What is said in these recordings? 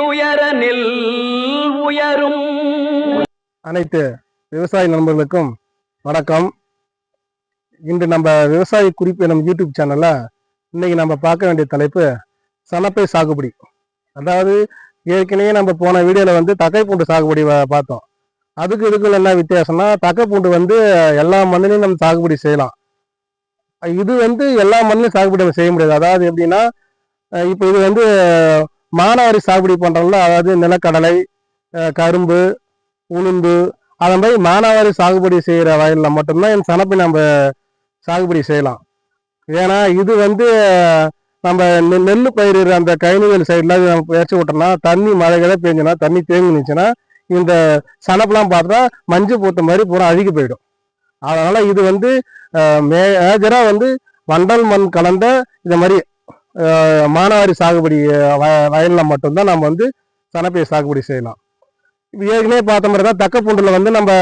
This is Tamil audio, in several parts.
நீடுயர நெல் உயரும். அனைத்து விவசாய நண்பர்களுக்கும் வணக்கம். இன்று நம்ம விவசாய குறிப்பு நம்ம யூடியூப் சேனல்ல இன்னைக்கு நம்ம பார்க்க வேண்டிய தலைப்பு சனப்பை சாகுபடி. அதாவது ஏற்கனவே நம்ம போன வீடியோவில் வந்து தக்கை பூண்டு சாகுபடி பார்த்தோம். அதுக்கு இதுக்குள்ள என்ன வித்தியாசம்னா தக்கை பூண்டு வந்து எல்லா மண்ணிலையும் நம்ம சாகுபடி செய்யலாம். இது வந்து எல்லா மண்ணிலும் சாகுபடி நம்ம செய்ய முடியாது. அதாவது எப்படின்னா இப்போ இது வந்து மானாவாரி சாகுபடி பண்ணுறோம்ல அதாவது நிலக்கடலை கரும்பு உளுந்து அதை மாதிரி மானாவாரி சாகுபடி செய்கிற வயலில் மட்டும்தான் இந்த சனப்பை நம்ம சாகுபடி செய்யலாம். ஏன்னா இது வந்து நம்ம நெ- நெல் பயிரிடுற அந்த கழிவுகள் சைடில் நம்ம பயிற்சி விட்டோம்னா தண்ணி மழை கிழ தண்ணி தேங்கி நிச்சுன்னா இந்த சனப்பெலாம் பார்த்தா மஞ்சள் பூத்த மாதிரி பூரா அழுகி போயிடும். அதனால் இது வந்து மேஜராக வந்து வண்டல் மண் கலந்த இந்த மாதிரி மானாவாரி சாகுபடி வ- வயலில் மட்டும்தான் நம்ம வந்து சனப்பை சாகுபடி செய்யலாம். இது ஏற்கனவே பார்த்த மாதிரி தான் தக்க வந்து நம்ம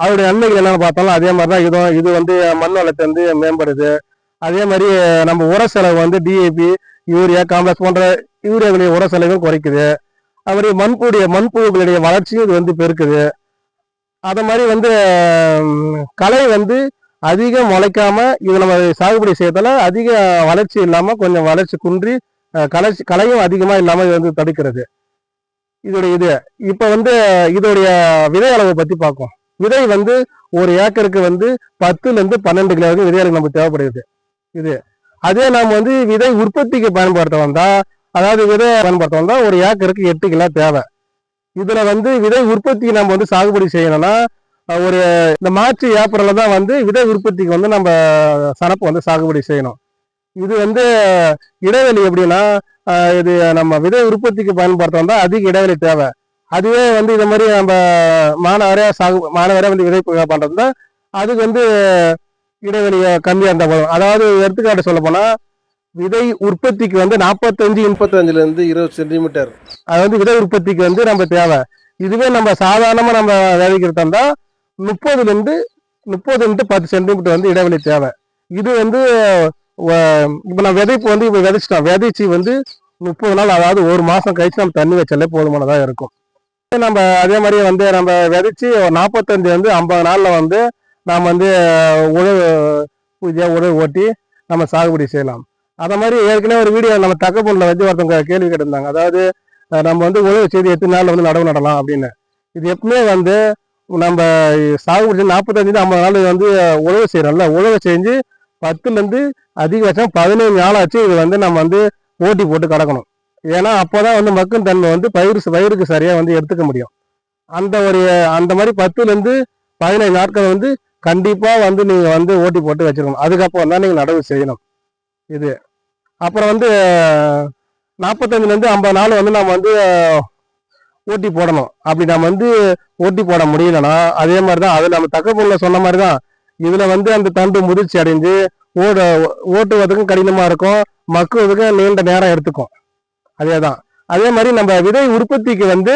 அதோடைய நன்மைகள் என்னென்னு பார்த்தாலும் அதே மாதிரி தான் இதுவும் இது வந்து மண் வளத்தை வந்து மேம்படுது. அதே மாதிரி நம்ம உர செலவு வந்து டிஏபி யூரியா காம்ப்ளெக்ஸ் போன்ற யூரியாவுடைய உர செலவும் குறைக்குது. அது மாதிரி மண்புடைய மண்புழுக்களுடைய வளர்ச்சியும் இது வந்து பெருக்குது. அதை மாதிரி வந்து கலை வந்து அதிகம் முளைக்காம இது நம்ம சாகுபடி செய்யறதால அதிக வளர்ச்சி இல்லாமல் கொஞ்சம் வளர்ச்சி குன்றி கலர்ச்சி களைச்சி அதிகமாக இல்லாமல் இது வந்து தடுக்கிறது. இதோடைய இது இப்போ வந்து இதோடைய விதை அளவை பற்றி பார்ப்போம் விதை வந்து ஒரு ஏக்கருக்கு வந்து பத்துலேருந்து பன்னெண்டு கிலோ வரைக்கும் விதை அளவு நமக்கு தேவைப்படுது இது அதே நாம் வந்து விதை உற்பத்திக்கு பயன்படுத்த வந்தால் அதாவது விதை பயன்படுத்த வந்தால் ஒரு ஏக்கருக்கு எட்டு கிலோ தேவை. இதில் வந்து விதை உற்பத்தி நம்ம வந்து சாகுபடி செய்யணும்னா ஒரு இந்த மார்ச் ஏப்ரல்ல தான் வந்து விதை உற்பத்திக்கு வந்து நம்ம சனப்பு வந்து சாகுபடி செய்யணும். இது வந்து இடைவெளி எப்படின்னா இது நம்ம விதை உற்பத்திக்கு பயன்படுத்த வந்தா அதிக இடைவெளி தேவை. அதுவே வந்து இந்த மாதிரி நம்ம மாணவரையா சாகு மாணவரையா வந்து விதை ப- பண்றதுனா அதுக்கு வந்து இடைவெளி கம்மியா இருந்தா போதும். அதாவது எடுத்துக்காட்டு சொல்ல போனா விதை உற்பத்திக்கு வந்து நாற்பத்தஞ்சு முப்பத்தஞ்சுல இருந்து இருபது சென்டிமீட்டர். அது வந்து விதை உற்பத்திக்கு வந்து நம்ம தேவை. இதுவே நம்ம சாதாரணமா நம்ம விதைக்கிறது இருந்தா முப்பதுலேருந்து முப்பதுலேருந்து பத்து சென்டிமீட்டர் வந்து இடைவெளி தேவை. இது வந்து இப்போ நான் விதைப்பு வந்து இப்போ விதைச்சிட்டோம் விதைச்சி வந்து முப்பது நாள் அதாவது ஒரு மாதம் கழிச்சு நம்ம தண்ணி வச்சாலே போதுமானதாக இருக்கும். நம்ம அதே மாதிரி வந்து நம்ம விதைச்சி ஒரு நாற்பத்தஞ்சு வந்து ஐம்பது நாளில் வந்து நாம் வந்து உழவு பூஜை உழவு ஓட்டி நம்ம சாகுபடி செய்யலாம். அதை மாதிரி ஏற்கனவே ஒரு வீடியோ நம்ம தக்கப்பொருளில் வச்சு ஒருத்தவங்க கேள்வி கேட்டிருந்தாங்க. அதாவது நம்ம வந்து உழவு செய்து எத்தனை நாளில் வந்து நடவு நடலாம் அப்படின்னு. இது எப்பவுமே வந்து நம்ம சாகுபடி நாற்பத்தஞ்சு ஐம்பது நாள் வந்து உழவு செய்கிறோம்ல உழவு செஞ்சு பத்துலேருந்து அதிகபட்சம் பதினைஞ்சு நாளாச்சு இது வந்து நம்ம வந்து ஓட்டி போட்டு கடக்கணும். ஏன்னா அப்போதான் வந்து மக்கும் தன்மை வந்து பயிர் பயிருக்கு சரியாக வந்து எடுத்துக்க முடியும். அந்த ஒரு அந்த மாதிரி பத்துலேருந்து பதினைஞ்சு பதினைந்து நாட்கள் வந்து கண்டிப்பாக வந்து நீங்கள் வந்து ஓட்டி போட்டு வச்சிருக்கணும். அதுக்கப்புறம் தான் நீங்கள் நடவு செய்யணும். இது. அப்புறம் வந்து நாற்பத்தஞ்சுலேருந்து ஐம்பது நாள் வந்து நம்ம வந்து ஓட்டி போடணும். அப்படி நம்ம வந்து ஓட்டி போட முடியலன்னா அதே மாதிரி தான் அது நம்ம தக்கப்பொருள சொன்ன மாதிரி தான் இதில் வந்து அந்த தண்டு முதிர்ச்சி அடைஞ்சு ஓட ஓட்டுவதற்கும் கடினமாக இருக்கும் மக்குவதற்கும் நீண்ட நேரம் எடுத்துக்கும். அதே தான் அதே மாதிரி நம்ம விதை உற்பத்திக்கு வந்து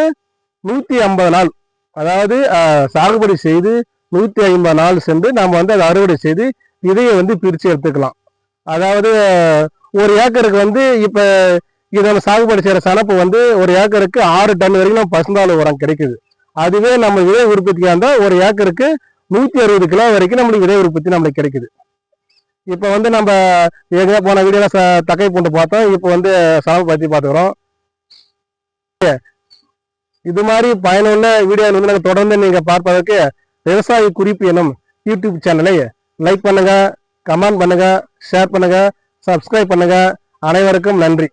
நூற்றி ஐம்பது நாள் அதாவது சாகுபடி செய்து நூற்றி ஐம்பது நாள் சென்று நம்ம வந்து அதை அறுவடை செய்து விதையை வந்து பிரித்து எடுத்துக்கலாம். அதாவது ஒரு ஏக்கருக்கு வந்து இப்போ இதை நம்ம சாகுபடி செய்யற சனப்பு வந்து ஒரு ஏக்கருக்கு ஆறு டன் வரைக்கும் நம்ம பசுந்தாள் உரம் கிடைக்குது. அதுவே நம்ம விதை உற்பத்தியாக இருந்தால் ஒரு ஏக்கருக்கு நூற்றி அறுபது கிலோ வரைக்கும் நம்மளுக்கு விதை உற்பத்தி நம்மளுக்கு கிடைக்குது. இப்போ வந்து நம்ம ஏற்கனவே போன வீடியோல ச- தக்கை பூண்டு பார்த்தோம். இப்போ வந்து சனப்பு பற்றி பார்த்துக்கிறோம் இது மாதிரி பயனுள்ள வீடியோ வந்து நாங்கள் தொடர்ந்து நீங்கள் பார்ப்பதற்கு விவசாய குறிப்பு எனும் யூடியூப் சேனலை லைக் பண்ணுங்கள் கமெண்ட் பண்ணுங்கள் ஷேர் பண்ணுங்கள் சப்ஸ்கிரைப் பண்ணுங்க. அனைவருக்கும் நன்றி.